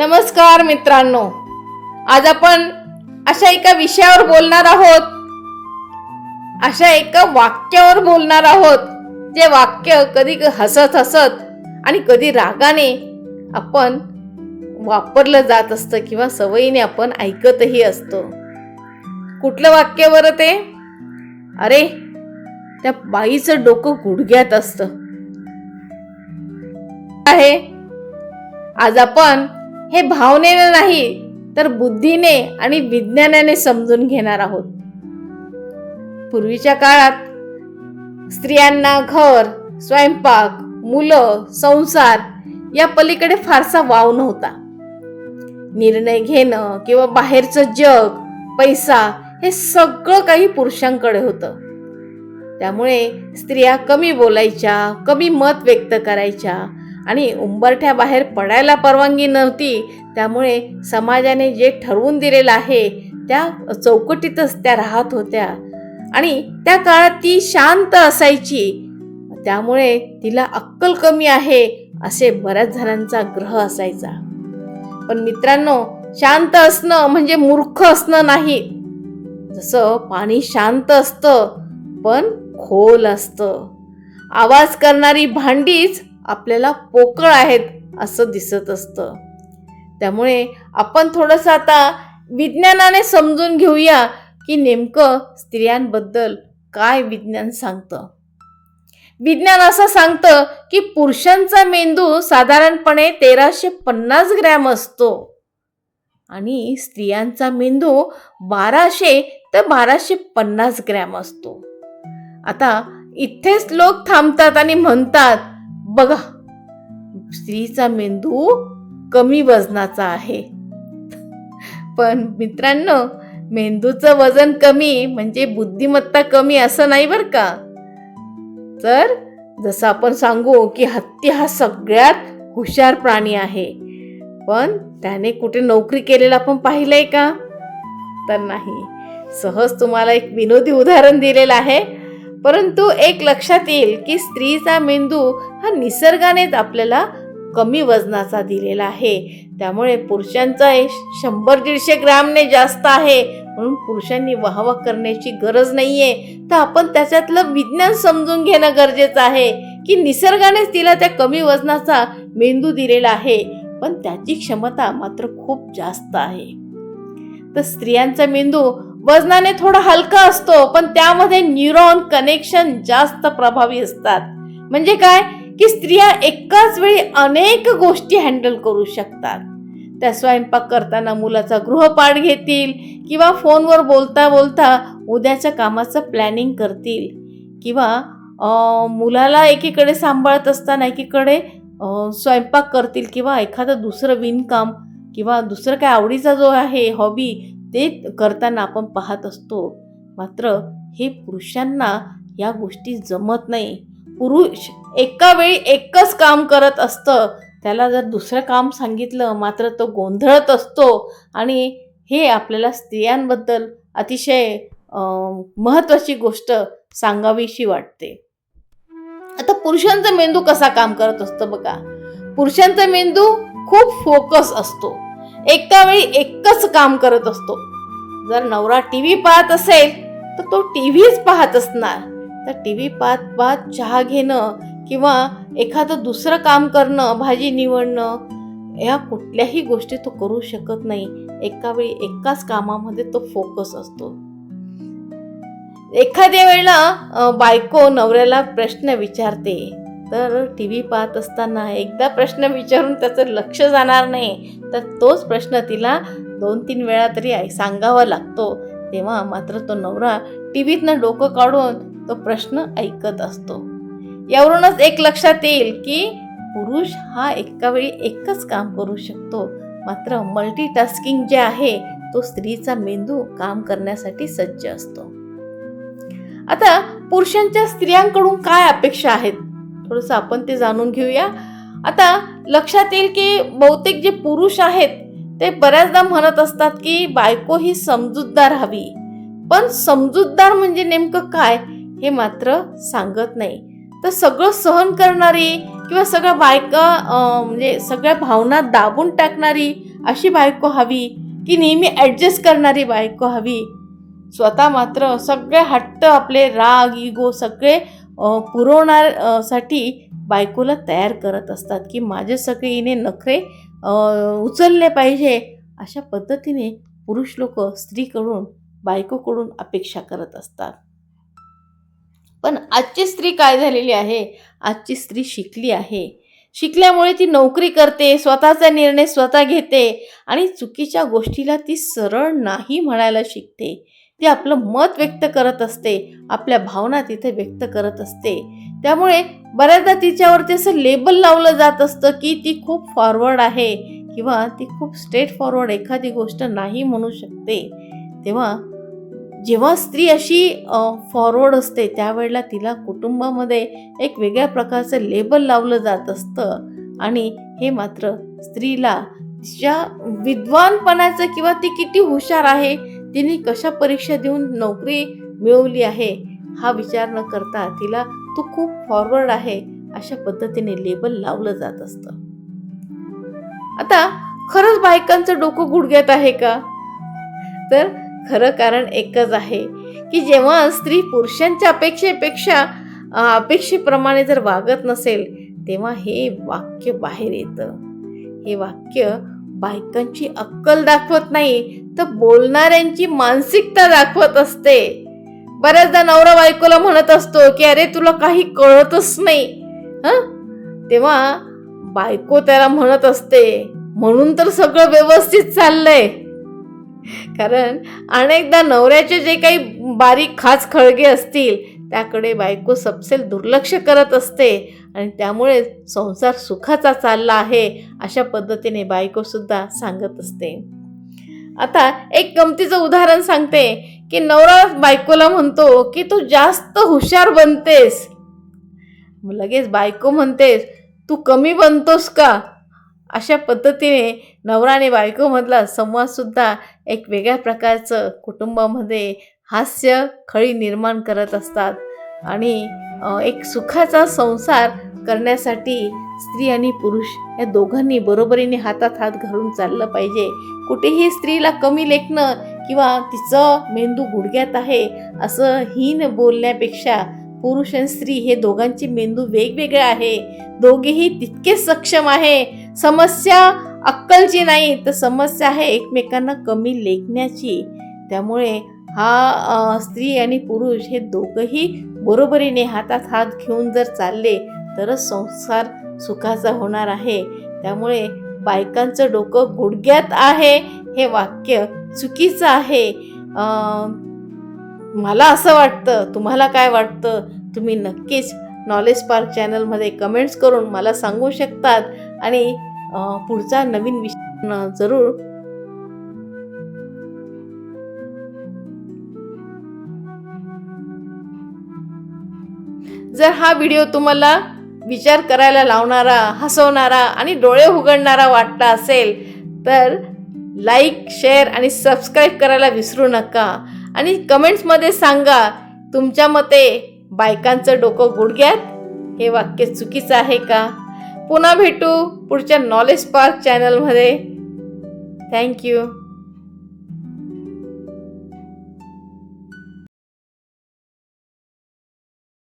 नमस्कार मित्रांनो. आज आपण अशा एका विषयावर बोलणार आहोत. अशा एका वाक्यावर बोलणार आहोत. जे वाक्य कधी हसत हसत आणि कधी रागाने आपण वापरलं जात असतं किंवा सवयीने आपण ऐकतही असतो. कुठलं वाक्य बरं ते? अरे त्या बाईचं डोकं गुडघ्यात असतं. आहे. आज आपण हे भावनेने नाही तर बुद्धीने आणि विज्ञानाने समजून घेणार आहोत. पूर्वीच्या काळात स्त्रियांना घर स्वयंपाक मुलं संसार या पलीकडे फारसा वाव नव्हता. निर्णय घेणं किंवा बाहेरचं जग पैसा हे सगळं काही पुरुषांकडे होतं. त्यामुळे स्त्रिया कमी बोलायच्या कमी मत व्यक्त करायच्या आणि उंबरठ्या बाहेर पडायला परवानगी नव्हती. त्यामुळे समाजाने जे ठरवून दिलेलं आहे त्या चौकटीतच त्या राहत होत्या. आणि त्या काळात ती शांत असायची. त्यामुळे तिला अक्कल कमी आहे असे बऱ्याच जणांचा ग्रह असायचा. पण मित्रांनो शांत असणं म्हणजे मूर्ख असणं नाही. जसं पाणी शांत असतं पण खोल असतं. आवाज करणारी भांडीच आपल्याला पोकळ आहेत असं दिसत असतं. त्यामुळे आपण थोडंसं आता विज्ञानाने समजून घेऊया की नेमकं स्त्रियांबद्दल काय विज्ञान सांगतं. विज्ञान असं सांगतं की पुरुषांचा मेंदू साधारणपणे तेराशे पन्नास ग्रॅम असतो आणि स्त्रियांचा मेंदू बाराशे तर बाराशे पन्नास ग्रॅम असतो. आता इथेच लोक थांबतात आणि म्हणतात बघा स्त्रीचा मेंदू कमी वजनाचा आहे. पण मित्रांनो मेंदूचं वजन कमी म्हणजे बुद्धिमत्ता कमी असं नाही बरं का? तर जसं आपण सांगू की हत्ती हा सगळ्यात हुशार प्राणी आहे. पण त्याने कुठे नोकरी केलेला आपण पाहिलंय का? तर नाही. सहज तुम्हाला एक विनोदी उदाहरण दिलेलं आहे. परंतु एक लक्षात येईल की स्त्रीचा मेंदू हा निसर्गानेच आपल्याला कमी वजनाचा दिलेला आहे. त्यामुळे पुरुषांचा हे शंभर दीडशे ग्रॅमने जास्त आहे. म्हणून पुरुषांनी वाहवा करण्याची गरज नाहीये. तर आपण त्याच्यातलं विज्ञान समजून घेणं गरजेचं आहे की निसर्गानेच तिला त्या कमी वजनाचा मेंदू दिलेला आहे. पण त्याची क्षमता मात्र खूप जास्त आहे. तर स्त्रियांचा मेंदू वजनाने थोडा हलका असतो पण त्यामध्ये न्यूरॉन कनेक्शन जास्त प्रभावी असतात. म्हणजे काय? की स्त्रिया एकाच वेळी अनेक गोष्टी हँडल करू शकतात. त्या स्वयंपाक करताना मुलाचा गृहपाठ घेतील किंवा फोनवर बोलता बोलता उद्याच्या कामाचं प्लॅनिंग करतील. किंवा मुलाला एकीकडे सांभाळत असताना एकीकडे स्वयंपाक करतील किंवा एखादं दुसरं विणकाम किंवा दुसरं काय आवडीचा जो आहे हॉबी ते करताना आपण पाहत असतो. मात्र हे पुरुषांना या गोष्टी जमत नाही. पुरुष एका वेळी एकच काम करत असतं. त्याला जर दुसरं काम सांगितलं मात्र तो गोंधळत असतो. आणि हे आपल्याला स्त्रियांबद्दल अतिशय महत्त्वाची गोष्ट सांगावीशी वाटते. आता पुरुषांचा मेंदू कसा काम करत असतो बघा. पुरुषांचा मेंदू खूप फोकस असतो. एका वेळी एकच काम करत असतो. जर नवरा टी व्ही पाहत असेल तर तो टी व्हीच पाहत असणार. तर टी व्ही पाहत पाहत चहा घेणं किंवा एखादं दुसरं काम करणं भाजी निवडणं या कुठल्याही गोष्टी तो करू शकत नाही. एका वेळी एकाच कामामध्ये तो फोकस असतो. एखाद्या वेळेला बायको नवऱ्याला प्रश्न विचारते तर टी व्ही पाहत असताना एकदा प्रश्न विचारून त्याचं लक्ष जाणार नाही तर तोच प्रश्न तिला दोन तीन वेळा तरी सांगावा लागतो. तेव्हा मात्र तो नवरा टी व्हीतनं डोकं काढून तो प्रश्न ऐकत असतो. यावरूनच एक लक्षात येईल की पुरुष हा एका वेळी एकच काम करू शकतो. मात्र मल्टीटास्किंग जे आहे तो स्त्रीचा मेंदू काम करण्यासाठी सज्ज असतो. आता पुरुषांच्या स्त्रियांकडून काय अपेक्षा आहेत? थोडंसं आपण ते जाणून घेऊया. आता लक्षात येईल की बहुतेक जे पुरुष आहेत ते बऱ्याचदा म्हणत असतात की बायको ही समजूतदार हवी. पण समजूतदार म्हणजे नेमकं काय? हे मात्र सांगत नाही. तर सगळं सहन करणारी किंवा सगळ्या बायका म्हणजे सगळ्या भावना दाबून टाकणारी अशी बायको हवी की नेहमी ॲडजस्ट करणारी बायको हवी? स्वतः मात्र सगळे हट्ट आपले राग इगो सगळे पुरवणार साठी बायकोला तयार करत असतात की माझे सगळे हिने नखरे उचलले पाहिजे अशा पद्धतीने पुरुष लोक स्त्रीकडून बायकोकडून अपेक्षा करत असतात. पण आजची स्त्री काय झालेली आहे? आजची स्त्री शिकली आहे. शिकल्यामुळे ती नोकरी करते स्वतःचा निर्णय स्वतः घेते आणि चुकीच्या गोष्टीला ती सरळ नाही म्हणायला शिकते. ती आपलं मत व्यक्त करत असते आपल्या भावना तिथे व्यक्त करत असते. त्यामुळे बऱ्याचदा तिच्यावरती असं लेबल लावलं जात असतं की ती खूप फॉरवर्ड आहे किंवा ती खूप स्ट्रेट फॉरवर्ड एखादी गोष्ट नाही म्हणू शकते. तेव्हा जेव्हा स्त्री अशी फॉरवर्ड असते त्यावेळेला तिला कुटुंबामध्ये एक वेगळ्या प्रकारचं लेबल लावलं जात असतं. आणि हे मात्र स्त्रीला तिच्या विद्वानपणाचं किंवा ती किती हुशार आहे तिने कशा परीक्षा देऊन नोकरी मिळवली आहे हा विचार न करता तिला तू खूप फॉरवर्ड आहे अशा पद्धतीने लेबल लावलं जात असतं. आता खरंच बायकांचं डोकं गुडघ्यात आहे का? तर खरं कारण एकच आहे की जेव्हा स्त्री पुरुषांच्या अपेक्षेपेक्षा अपेक्षेप्रमाणे जर वागत नसेल तेव्हा हे वाक्य बाहेर येतं. हे वाक्य बायकांची अक्कल दाखवत नाही तर बोलणाऱ्यांची मानसिकता दाखवत असते. बऱ्याचदा नवरा बायकोला म्हणत असतो की अरे तुला काही कळतच नाही. हं? तेव्हा बायको त्याला म्हणत असते म्हणून तर सगळं व्यवस्थित चाललंय. कारण अनेकदा नवऱ्याचे जे काही बारीक खास खळगे असतील त्याकडे बायको सपसेल दुर्लक्ष करत असते आणि त्यामुळे संसार सुखाचा चालला आहे अशा पद्धतीने बायको सुद्धा सांगत असते. आता एक गमतीचं उदाहरण सांगते की नवरा बायकोला म्हणतो की तू जास्त हुशार बनतेस. लगेच बायको म्हणतेस तू कमी बनतोस का? अशा पद्धतीने नवरा आणि बायकोमधला संवादसुद्धा एक वेगळ्या प्रकारचं कुटुंबामध्ये हास्य खळी निर्माण करत असतात. आणि एक सुखाचा संसार करण्यासाठी स्त्री आणि पुरुष या दोघांनी बरोबरीने हातात हात घालून चाललं पाहिजे. कुठेही स्त्रीला कमी लेखणं किंवा तिचं मेंदू गुडघ्यात आहे असं हीन बोलण्यापेक्षा पुरुष आणि स्त्री हे दोघांचे मेंदू वेगवेगळे आहे. दोघेही तितकेच सक्षम आहे समस्या अक्कलची नाही तर समस्या आहे एकमेकांना कमी लेखण्याची. त्यामुळे हा स्त्री आणि पुरुष हे दोघंही बरोबरीने हातात हात घेऊन जर चालले तरच संसार सुखाचा होणार आहे. त्यामुळे बायकांचं डोकं गुडघ्यात आहे हे वाक्य चुकीचं आहे. मला असं वाटतं तुम्हाला काय वाटतं? तुम्ही नक्कीच नॉलेज पार्क चॅनलमध्ये कमेंट्स करून मला सांगू शकतात. आणि पुढचा नवीन विषय जरूर. जर हा व्हिडिओ तुम्हाला विचार करायला लावणारा हसवणारा आणि डोळे उघडणारा वाटला असेल तर लाईक शेअर आणि सबस्क्राईब करायला विसरू नका. आणि कमेंट्समध्ये सांगा तुमच्या मते बायकांचं डोकं गुडघ्यात? हे वाक्य चुकीचं आहे का? पुन्हा भेटू पुढच्या नॉलेज पार्क चॅनलमध्ये थँक्यू